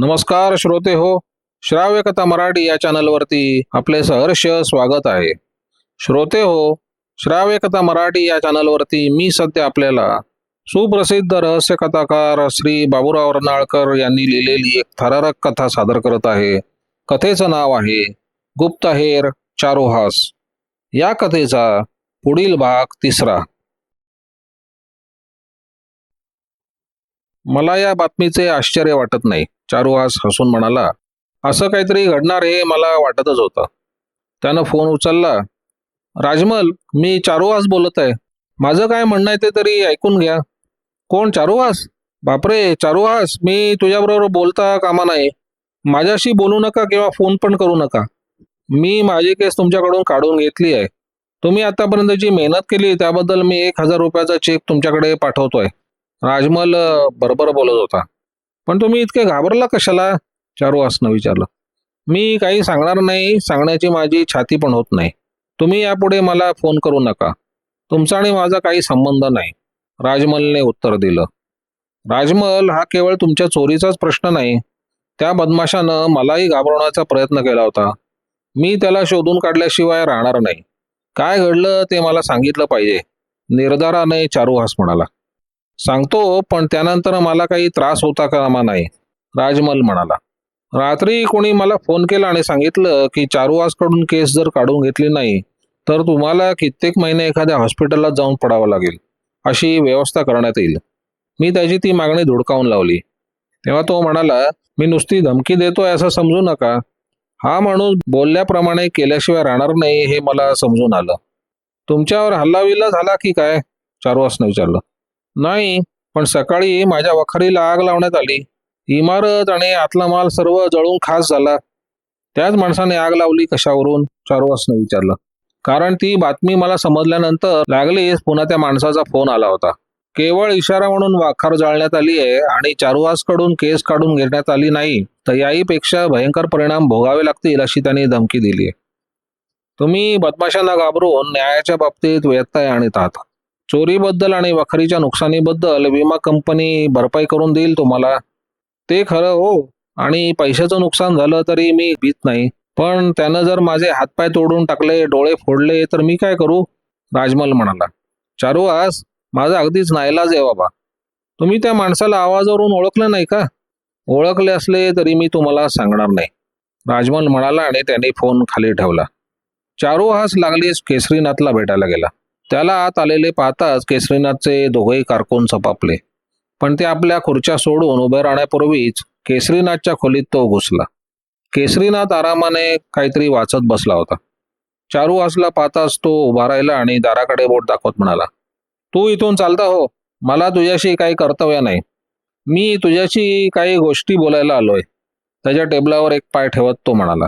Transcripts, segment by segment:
नमस्कार श्रोते हो श्राव्य कथा मराठी या चॅनलवरती आपले सहर्ष स्वागत आहे. श्रोते हो श्राव्य कथा मराठी या चॅनलवरती मी सध्या आपल्याला सुप्रसिद्ध रहस्य कथाकार श्री बाबूराव रनाळकर यांनी लिहिलेली एक थरारक कथा सादर करत आहे. कथेचं नाव आहे गुप्तहेर चारोहास. या कथेचा पुढील भाग तिसरा. मला या बातमीचे आश्चर्य वाटत नाही. चारुहास हसून म्हणाला असं काहीतरी घडणार हे मला वाटतच होतं. त्यानं फोन उचलला राजमल मी चारुहास बोलत आहे. माझं काय म्हणणं आहे ते तरी ऐकून घ्या. कोण? चारुहास बापरे चारुहास मी तुझ्याबरोबर बोलता कामा नाही. माझ्याशी बोलू नका किंवा फोन पण करू नका. मी माझी केस तुमच्याकडून काढून घेतली आहे. तुम्ही आतापर्यंत जी मेहनत केली त्याबद्दल मी एक हजार रुपयाचा चेक तुमच्याकडे पाठवतोय. राजमल बरोबर बोलत होता. पण तुम्ही इतके घाबरला कशाला? चारू चारुहासनं विचारलं. मी काही सांगणार नाही सांगण्याची माझी छाती पण होत नाही. तुम्ही यापुढे मला फोन करू नका. तुमचा आणि माझा काही संबंध नाही. राजमलने उत्तर दिलं. राजमल हा केवळ तुमच्या चोरीचाच प्रश्न नाही. त्या बदमाशानं मलाही घाबरवण्याचा प्रयत्न केला होता. मी त्याला शोधून काढल्याशिवाय राहणार नाही. काय घडलं ते मला सांगितलं पाहिजे. निर्धाराने चारू हास म्हणाला. सांगतो पण त्यानंतर मला काही त्रास होता कामा नाही राजमल म्हणाला रात्री कोणी मला फोन केला आणि सांगितलं की चारुवासकडून केस जर काढून घेतली नाही तर तुम्हाला कित्येक महिने एखाद्या हॉस्पिटलला जाऊन पडावं लागेल अशी व्यवस्था करण्यात येईल. मी त्याची ती मागणी धुडकावून लावली. तेव्हा तो म्हणाला मी नुसती धमकी देतोय असं समजू नका. हा माणूस बोलल्याप्रमाणे केल्याशिवाय राहणार नाही हे मला समजून आलं. तुमच्यावर हल्लाविल्ला झाला की काय? चारुवासनं विचारलं. नाही पण सकाळी माझ्या वखारीला आग लावण्यात आली. इमारत आणि आतला माल सर्व जळून खास झाला. त्याच माणसाने आग लावली कशावरून? चारुवासनं विचारलं. कारण ती बातमी मला समजल्यानंतर लागलीच पुन्हा त्या माणसाचा फोन आला होता. केवळ इशारा म्हणून वाखार जाळण्यात आली आहे आणि चारुवासकडून केस काढून घेण्यात आली नाही तर याहीपेक्षा भयंकर परिणाम भोगावे लागतील अशी त्यांनी धमकी दिली तुम्ही बदमाशांना घाबरून न्यायाच्या बाबतीत व्यत्यय आणत आहात. चोरीबद्दल आणि वखरीच्या नुकसानीबद्दल विमा कंपनी भरपाई करून देईल तुम्हाला. ते खरं हो आणि पैशाचं नुकसान झालं तरी मी भीत नाही. पण त्यानं जर माझे हातपाय तोडून टाकले डोळे फोडले तर मी काय करू? राजमल म्हणाला. चारू आस माझा अगदीच नाईलाज आहे बाबा. तुम्ही त्या माणसाला आवाजावरून ओळखलं नाही का? ओळखले असले तरी मी तुम्हाला सांगणार नाही. राजमल म्हणाला आणि त्याने फोन खाली ठेवला. चारू हास लागलीच केसरीनाथला भेटायला गेला. त्याला आत आलेले पाहताच केसरीनाथचे दोघेही कारकून सपापले. पण ते आपल्या खुर्च्या सोडून उभे राहण्यापूर्वीच केसरीनाथच्या खोलीत तो घुसला. केसरीनाथ आरामाने काहीतरी वाचत बसला होता. चारू चारुहासला पाहताच तो उभा राहिला आणि दाराकडे बोट दाखवत म्हणाला तू इथून चालता हो. मला तुझ्याशी काही कर्तव्य नाही. मी तुझ्याशी काही गोष्टी बोलायला आलोय. त्याच्या टेबलावर एक पाय ठेवत तो म्हणाला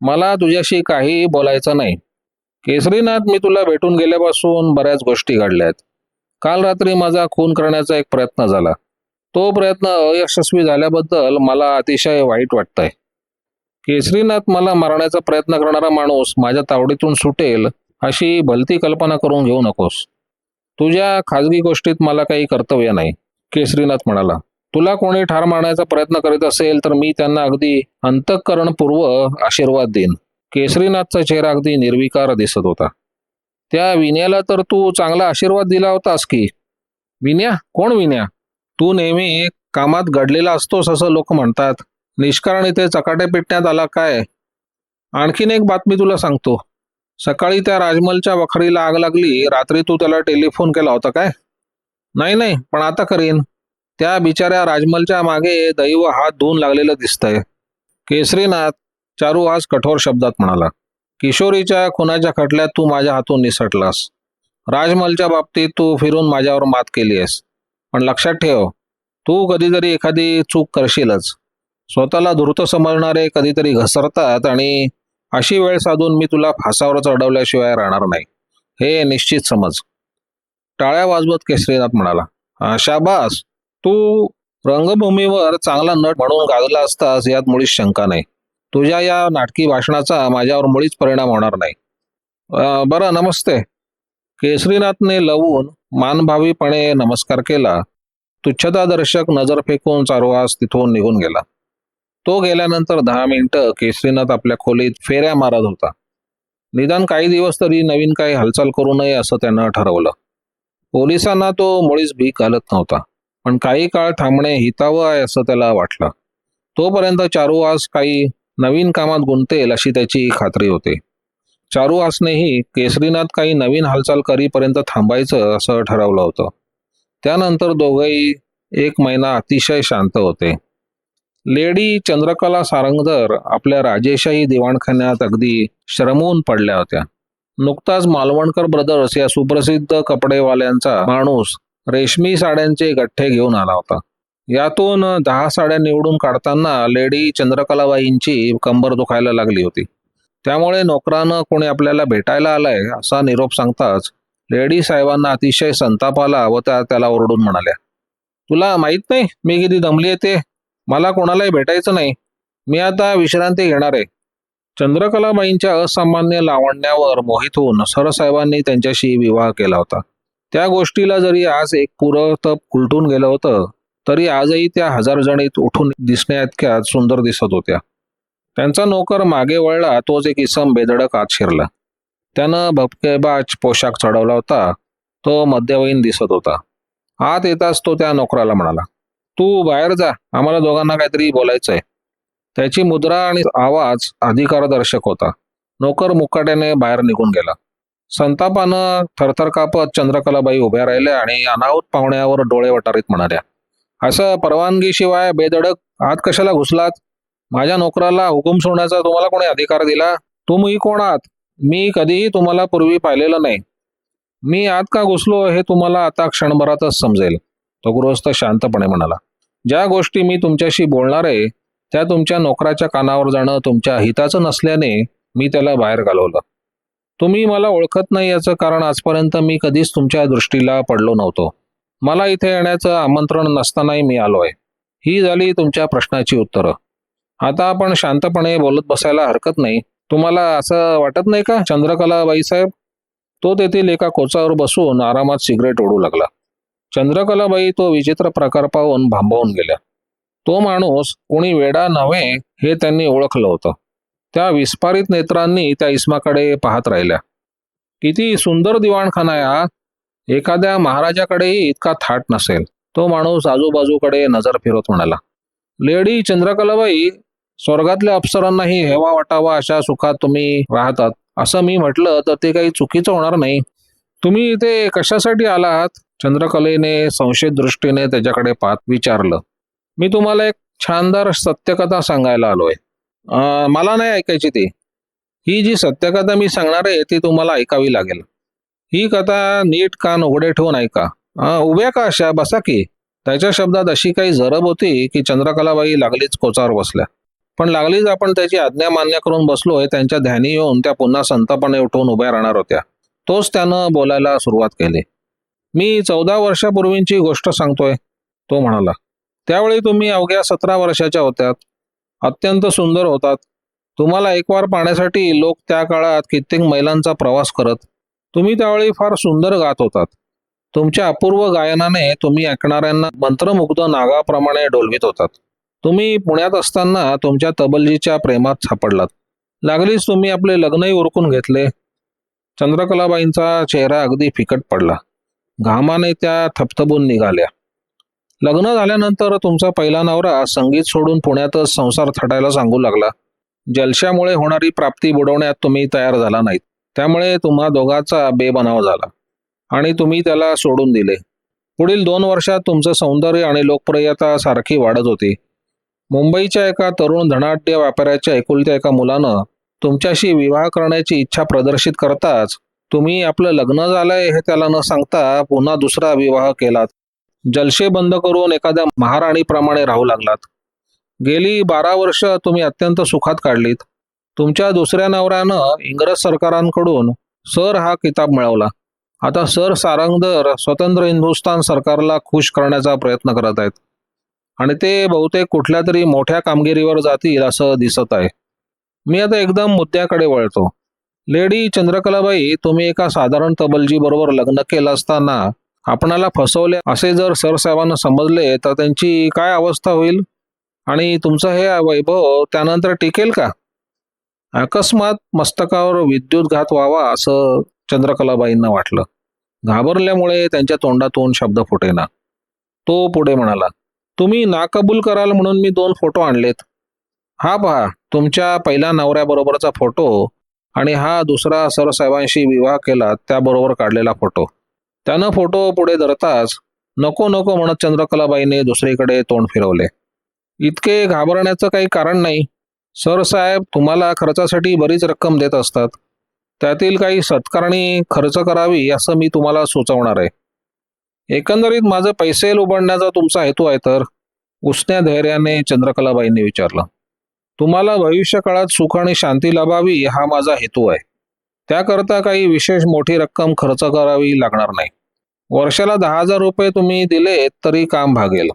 मला तुझ्याशी काही बोलायचं नाही. केसरीनाथ मी तुला भेटून गेल्यापासून बऱ्याच गोष्टी घडल्यात. काल रात्री माझा खून करण्याचा एक प्रयत्न झाला. तो प्रयत्न अयशस्वी झाल्याबद्दल मला अतिशय वाईट वाटतंय. केसरीनाथ मला मारण्याचा प्रयत्न करणारा माणूस माझ्या तावडीतून सुटेल अशी भलती कल्पना करून घेऊ नकोस. तुझ्या खाजगी गोष्टीत मला काही कर्तव्य नाही केसरीनाथ म्हणाला. तुला कोणी ठार मारण्याचा प्रयत्न करीत असेल तर मी त्यांना अगदी अंतःकरणपूर्व आशीर्वाद देईन. केसरीनाथचा चेहरा अगदी निर्विकार दिसत होता. त्या विन्याला तर तू चांगला आशीर्वाद दिला होतास की. विन्या? कोण विन्या? तू नेहमी कामात घडलेला असतोस असं लोक म्हणतात. निष्कारण इथे चकाटे पेटण्यात आला काय? आणखीन एक बातमी तुला सांगतो. सकाळी त्या राजमलच्या वखरीला आग लागली रात्री तू त्याला टेलिफोन केला होता काय? नाही नाही पण आता करीन. त्या बिचाऱ्या राजमलच्या मागे दैव हात धुवून लागलेलं दिसतंय. केसरीनाथ चारू आज कठोर शब्दात म्हणाला किशोरीच्या खुनाच्या खटल्यात तू माझ्या हातून निसटलास. राजमलच्या बाबतीत तू फिरून माझ्यावर मात केली आहेस. पण लक्षात ठेव तू कधीतरी एखादी चूक करशीलच. स्वतःला धृत समजणारे कधीतरी घसरतात आणि अशी वेळ साधून मी तुला फासावर चढवल्याशिवाय राहणार नाही. हे निश्चित समज. टाळ्या वाजवत केसरीनाथ म्हणाला शाबास. तू रंगभूमीवर चांगला नट म्हणून गाजला असतास यात मुळीच शंका नाही. तुझ्या या नाटकी भाषणाचा माझ्यावर मुळीच परिणाम होणार नाही. बरं नमस्ते. केसरीनाथने लवून मानभावीपणे नमस्कार केला. तुच्छतादर्शक नजर फेकून चारुहास तिथून निघून गेला. तो गेल्यानंतर दहा मिनिटं केसरीनाथ आपल्या खोलीत फेऱ्या मारत होता. निदान काही दिवस तरी नवीन काही हालचाल करू नये असं त्यानं ठरवलं. पोलिसांना तो मुळीच भीक घालत नव्हता पण काही काळ थांबणे हितावं आहे असं त्याला वाटलं. तोपर्यंत चारुहास काही नवीन कामात गुंतेल अशी त्याची खात्री होते. चारू आसनेही केसरीनाथ काही नवीन हालचाल करीपर्यंत थांबायचं असं ठरवलं होतं. त्यानंतर दोघंही एक महिना अतिशय शांत होते. लेडी चंद्रकला सारंगधर आपल्या राजेशाही दिवाणखान्यात अगदी श्रमवून पडल्या होत्या. नुकताच मालवणकर ब्रदर्स या सुप्रसिद्ध कपडेवाल्यांचा माणूस रेशमी साड्यांचे गठ्ठे घेऊन आला होता. यातून दहा साड्या निवडून काढताना लेडी चंद्रकलाबाईंची कंबर दुखायला लागली होती. त्यामुळे नोकरानं कोणी आपल्याला भेटायला आलाय असा निरोप सांगताच लेडी साहेबांना अतिशय संताप आला व त्या त्याला ओरडून म्हणाल्या तुला माहीत नाही मी किती दमली ते? मला कोणालाही भेटायचं नाही. मी आता विश्रांती घेणार आहे. चंद्रकलाबाईंच्या असामान्य लावण्यावर मोहित होऊन सरसाहेबांनी त्यांच्याशी विवाह केला होता. त्या गोष्टीला जरी आज एक पुरतप उलटून गेलं होतं तरी आजही त्या हजार जणीत उठून दिसण्याइतक्या सुंदर दिसत होत्या. त्यांचा नोकर मागे वळला तोच एक इसम बेधडक आत शिरला. त्यानं भपकेबाज पोशाख चढवला होता. तो मध्यवयीन दिसत होता. आत येताच तो त्या नोकराला म्हणाला तू बाहेर जा आम्हाला दोघांना काहीतरी बोलायचंय. त्याची मुद्रा आणि आवाज अधिकारदर्शक होता. नोकर मुकाट्याने बाहेर निघून गेला. संतापानं थरथर कापत चंद्रकलाबाई उभ्या राहिल्या आणि अनाहूत पाहुण्यावर डोळे वटारीत म्हणाल्या असं परवानगीशिवाय बेधडक आत कशाला घुसलात? माझ्या नोकराला हुकूम सोडण्याचा तुम्हाला कोणी अधिकार दिला? तुम्ही कोण आहात? मी कधीही तुम्हाला पूर्वी पाहिलेलं नाही. मी आत का घुसलो हे तुम्हाला आता क्षणभरातच समजेल. तो गृहस्थ शांतपणे म्हणाला ज्या गोष्टी मी तुमच्याशी बोलणार आहे त्या तुमच्या नोकराच्या कानावर जाणं तुमच्या हिताचं नसल्याने मी त्याला बाहेर घालवलं. तुम्ही मला ओळखत नाही याचं कारण आजपर्यंत मी कधीच तुमच्या दृष्टीला पडलो नव्हतो. मला इथे येण्याचं आमंत्रण नसतानाही मी आलो आहे ही झाली तुमच्या प्रश्नाची उत्तरं. आता आपण शांतपणे बोलत बसायला हरकत नाही. तुम्हाला असं वाटत नाही का चंद्रकला बाईसाहेब तो तेथील एका कोचावर बसून आरामात सिगरेट ओढू लागला. चंद्रकलाबाई तो विचित्र प्रकार पाहून भांबवून गेल्या तो माणूस कोणी वेडा नव्हे हे त्यांनी ओळखलं होतं. त्या विस्फारित नेत्रांनी त्या इस्माकडे पाहत राहिल्या. किती सुंदर दिवाणखाना आहे एखाद्या महाराजाकडेही इतका थाट नसेल. तो माणूस आजूबाजूकडे नजर फिरत म्हणाला लेडी चंद्रकलाबाई स्वर्गातल्या अप्सरांनाही हेवा वाटावा अशा सुखात तुम्ही राहतात. असं मी म्हटलं तर ते काही चुकीचं होणार नाही. तुम्ही इथे कशासाठी आलात? चंद्रकलेने संशयित दृष्टीने त्याच्याकडे पाहत विचारलं मी तुम्हाला एक छानदार सत्यकथा सांगायला आलोय. अं, मला नाही ऐकायची ती. ही जी सत्यकथा मी सांगणार आहे ती तुम्हाला ऐकावी लागेल. ही कथा नीट कान उघडे ठेवून ऐका. उभ्या का अशा? बसा की. त्याच्या शब्दात अशी काही जरब होती की चंद्रकलाबाई लागलीच कोचावर बसल्या. पण लागलीच आपण त्याची आज्ञा मान्य करून बसलोय त्यांच्या ध्यानी येऊन त्या पुन्हा संतापाने उठून उभ्या राहणार होत्या. तोच त्यानं बोलायला सुरुवात केली. मी चौदा वर्षापूर्वींची गोष्ट सांगतोय तो म्हणाला. त्यावेळी तुम्ही अवघ्या सतरा वर्षाच्या होत्यात. अत्यंत सुंदर होतात. तुम्हाला एकवार पाहण्यासाठी लोक त्या काळात कित्येक मैलांचा प्रवास करत तुम्ही त्यावेळी फार सुंदर गात होतात. तुमच्या अपूर्व गायनाने तुम्ही ऐकणाऱ्यांना मंत्रमुग्ध नागाप्रमाणे डोलवित होतात. तुम्ही पुण्यात असताना तुमच्या तबलजीच्या प्रेमात सापडलात. लागलीच तुम्ही आपले लग्नही उरकून घेतले. चंद्रकलाबाईंचा चेहरा अगदी फिकट पडला. घामाने त्या थपथपून निघाल्या. लग्न झाल्यानंतर तुमचा पहिला नवरा संगीत सोडून पुण्यातच संसार थटायला सांगू लागला. जलशामुळे होणारी प्राप्ती बुडवण्यात तुम्ही तयार झाला नाहीत. त्यामुळे तुम्हा दोघाचा बेबनाव झाला आणि तुम्ही त्याला सोडून दिले. पुढील दोन वर्षात तुमचं सौंदर्य आणि लोकप्रियता सारखी वाढत होती. मुंबईच्या एका तरुण धनाढ्य व्यापाऱ्याच्या एकुलत्या एका मुलानं तुमच्याशी विवाह करण्याची इच्छा प्रदर्शित करताच तुम्ही आपलं लग्न झालंय हे त्याला न सांगता पुन्हा दुसरा विवाह केलात. जलशे बंद करून एखाद्या महाराणीप्रमाणे राहू लागलात. गेली बारा वर्ष तुम्ही अत्यंत सुखात काढलीत. तुमच्या दुसऱ्या नवऱ्यानं इंग्रज सरकारांकडून सर हा किताब मिळवला. आता सर सारंगधर स्वतंत्र हिंदुस्थान सरकारला खुश करण्याचा प्रयत्न करत आहेत. आणि ते बहुतेक कुठल्या तरी मोठ्या कामगिरीवर जातील असं दिसत आहे. मी आता एकदम मुद्द्याकडे वळतो. लेडी चंद्रकलाबाई तुम्ही एका साधारण तबलजी बरोबर लग्न केलं असताना आपणाला फसवले असे जर सरसाहेबांना समजले तर त्यांची काय अवस्था होईल? आणि तुमचं हे वैभव त्यानंतर टिकेल का? अकस्मात मस्तकावर विद्युतघात व्हावा असं चंद्रकलाबाईंना वाटलं. घाबरल्यामुळे त्यांच्या तोंडातून शब्द फुटेना. तो पुढे म्हणाला तुम्ही नाकबूल कराल म्हणून मी दोन फोटो आणलेत. हा पहा तुमच्या पहिल्या नवऱ्याबरोबरचा फोटो आणि हा दुसरा सरसाहेबांशी विवाह केला त्याबरोबर काढलेला फोटो. त्यानं फोटो पुढे धरताच नको नको म्हणत चंद्रकलाबाईने दुसरीकडे तोंड फिरवले. इतके घाबरण्याचं काही कारण नाही. सरसाहेब तुम्हाला खर्चासाठी बरीच रक्कम देत असतात. त्यातील काही सत्कारणी खर्च करावी असं मी तुम्हाला सुचवणार आहे. एकंदरीत माझं पैसे लुबडण्याचा तुमचा हेतू आहे तर उसण्या धैर्याने चंद्रकलाबाईंनी विचारलं. तुम्हाला भविष्य काळात सुख आणि शांती लाभावी हा माझा हेतू आहे. त्याकरता काही विशेष मोठी रक्कम खर्च करावी लागणार नाही. वर्षाला दहा हजार रुपये तुम्ही दिले तरी काम भागेल.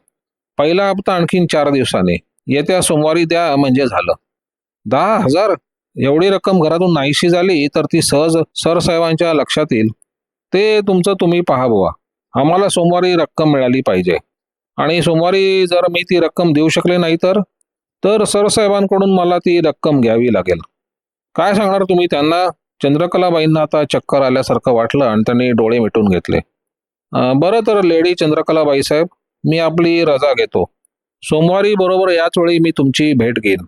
पहिला हप्ता आणखीन चार दिवसांनी. येत्या सोमवारी द्या म्हणजे झालं. दहा हजार. एवढी रक्कम घरातून नाहीशी झाली तर ती सहज सरसाहेबांच्या लक्षात येईल. ते तुमचं तुम्ही पहा बुवा. आम्हाला सोमवारी रक्कम मिळाली पाहिजे. आणि सोमवारी जर मी ती रक्कम देऊ शकले नाही तर? तर सरसाहेबांकडून मला ती रक्कम घ्यावी लागेल. काय सांगणार तुम्ही त्यांना? चंद्रकलाबाईंना आता चक्कर आल्यासारखं वाटलं आणि त्यांनी डोळे मिटून घेतले. बरं तर लेडी चंद्रकलाबाई साहेब मी आपली रजा घेतो. सोमवारी बरोबर याच वेळी मी तुमची भेट घेईन.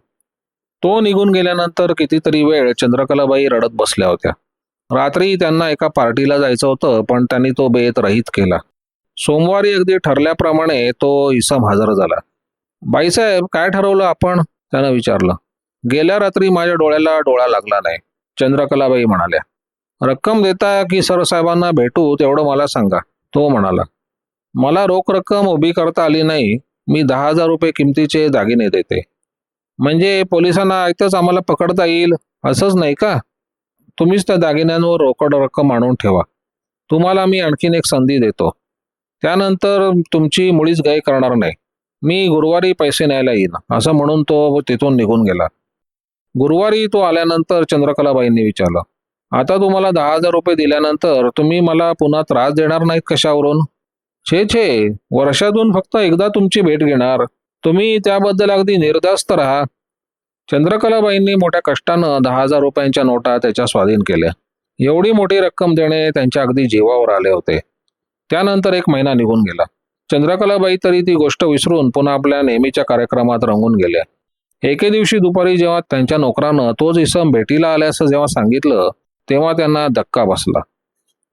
तो निघून गेल्यानंतर कितीतरी वेळ चंद्रकलाबाई रडत बसल्या होत्या. रात्री त्यांना एका पार्टीला जायचं होतं पण त्यांनी तो बेत रहित केला. सोमवारी अगदी ठरल्याप्रमाणे तो इसम हजर झाला. बाईसाहेब काय ठरवलं आपण? त्यानं विचारलं. गेल्या रात्री माझ्या डोळ्याला डोळा लागला नाही चंद्रकलाबाई म्हणाल्या. रक्कम देता की सरसाहेबांना भेटू तेवढं मला सांगा तो म्हणाला. मला रोख रक्कम उभी करता आली नाही मी दहा हजार रुपये किमतीचे दागिने देते. म्हणजे पोलिसांना ऐकतच आम्हाला पकडता येईल असंच नाही का? तुम्हीच त्या दागिन्यांवर रोकड रक्कम आणून ठेवा. तुम्हाला मी आणखीन एक संधी देतो. त्यानंतर तुमची मुळीच गाय करणार नाही. मी गुरुवारी पैसे न्यायला येईन असं म्हणून तो तिथून निघून गेला. गुरुवारी तो आल्यानंतर चंद्रकलाबाईंनी विचारलं आता तुम्हाला दहा हजार रुपये दिल्यानंतर तुम्ही मला पुन्हा त्रास देणार नाहीत कशावरून? छे छे वर्षातून फक्त एकदा तुमची भेट घेणार. तुम्ही त्याबद्दल अगदी निर्धास्त राहा. चंद्रकलाबाईंनी मोठ्या कष्टानं दहा हजार रुपयांच्या नोटा त्याच्या स्वाधीन केल्या. एवढी मोठी रक्कम देणे त्यांच्या अगदी जीवावर आले होते. त्यानंतर एक महिना निघून गेला. चंद्रकलाबाई तरी ती गोष्ट विसरून पुन्हा आपल्या नेहमीच्या कार्यक्रमात रंगून गेल्या. एके दिवशी दुपारी जेव्हा त्यांच्या नोकरानं तोच इसम भेटीला आल्याचं जेव्हा सांगितलं तेव्हा त्यांना धक्का बसला.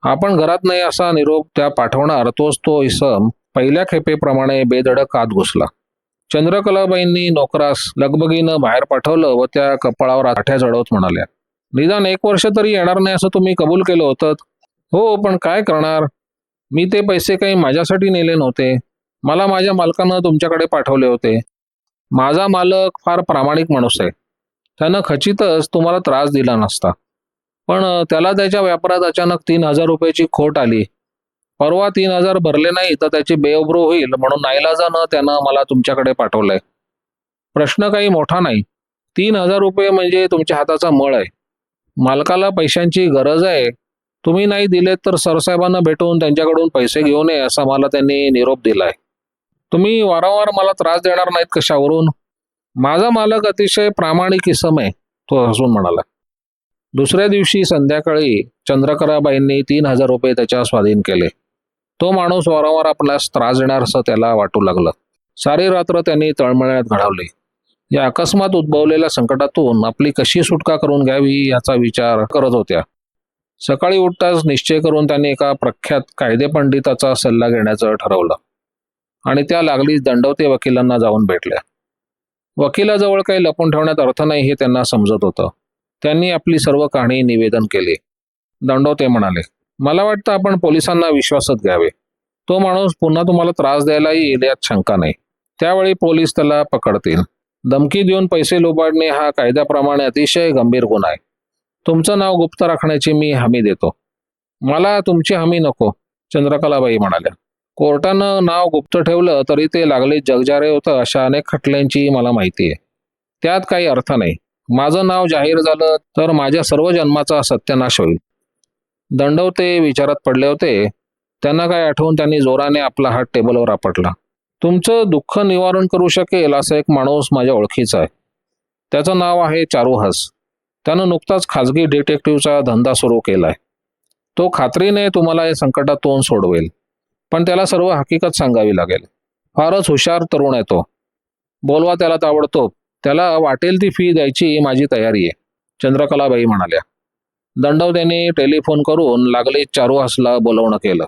आपण घरात नाही असा निरोप त्या पाठवणार तोच तो इसम पहिल्या खेपेप्रमाणे बेधडक आत घुसला. चंद्रकलाबाईंनी नोकरास लगबगीनं बाहेर पाठवलं व त्या कपाळावर आठ्या चढवत म्हणाल्या निदान एक वर्ष तरी येणार नाही असं तुम्ही कबूल केलं होतं? हो पण काय करणार? मी ते पैसे काही माझ्यासाठी नेले नव्हते. मला माझ्या मालकानं तुमच्याकडे पाठवले होते. माझा मालक फार प्रामाणिक माणूस आहे. त्यानं खचितच तुम्हाला त्रास दिला नसता. पण त्याला त्याच्या व्यापारात अचानक तीन हजार रुपयाची खोट आली. परवा तीन हजार भरले नाही तर त्याची बेअब्रू होईल म्हणून नाईलाजानं त्यानं मला तुमच्याकडे पाठवलंय. प्रश्न काही मोठा नाही. तीन हजार रुपये म्हणजे तुमच्या हाताचा मळ आहे. मालकाला पैशांची गरज आहे. तुम्ही नाही दिलेत तर सरसाहेबांना भेटून त्यांच्याकडून पैसे घेऊ नये असा मला त्यांनी निरोप दिलाय. तुम्ही वारंवार मला त्रास देणार नाहीत कशावरून? माझा मालक अतिशय प्रामाणिक इसम आहे तो हसून म्हणाला. दुसऱ्या दिवशी संध्याकाळी चंद्रकराबाईंनी तीन हजार रुपये त्याच्या स्वाधीन केले. तो माणूस वारंवार आपल्यास त्रास देणार असं त्याला वाटू लागलं. सारी रात्र त्यांनी तळमळण्यात घडवली या अकस्मात उद्भवलेल्या संकटातून आपली कशी सुटका करून घ्यावी याचा विचार करत होत्या. सकाळी उठताच निश्चय करून त्यांनी एका प्रख्यात कायदे पंडिताचा सल्ला घेण्याचं ठरवलं. आणि त्या लागलीच दंडवते वकिलांना जाऊन भेटल्या. वकिलाजवळ काही लपून ठेवण्यात अर्थ नाही हे त्यांना समजत होतं. त्यांनी आपली सर्व कहाणी निवेदन केली. दंडवते म्हणाले मला वाटतं आपण पोलिसांना विश्वासात घ्यावे. तो माणूस पुन्हा तुम्हाला त्रास द्यायला येईल यात शंका नाही. त्यावेळी पोलीस त्याला पकडतील. धमकी देऊन पैसे लुबाडणे हा कायद्याप्रमाणे अतिशय गंभीर गुन्हा आहे. तुमचं नाव गुप्त राखण्याची मी हमी देतो. मला तुमची हमी नको चंद्रकलाबाई म्हणाल्या. कोर्टानं नाव गुप्त ठेवलं तरी ते लागले जगजारे होतं अशा अनेक खटल्यांची मला माहिती आहे. त्यात काही अर्थ नाही. माझं नाव जाहीर झालं तर माझ्या सर्व जन्माचा सत्यानाश होईल. दंडवते विचारात पडले होते. त्यांना काय आठवून त्यांनी जोराने आपला हात टेबलवर आपटला. तुमचं दुःख निवारण करू शकेल असा एक माणूस माझ्या ओळखीचा आहे. त्याचं नाव आहे चारुहास त्यानं नुकताच खाजगी डिटेक्टिव्हचा धंदा सुरू केलाय. तो खात्रीने तुम्हाला या संकटातून सोडवेल. पण त्याला सर्व हकीकत सांगावी लागेल. फारच हुशार तरुण आहे तो. बोलवा त्याला ताबडतोब. त्याला वाटेल ती फी द्यायची माझी तयारी आहे. चंद्रकलाबाई म्हणाल्या. दंडवत्याने टेलिफोन करून लागले चारू हसला बोलवणं केलं.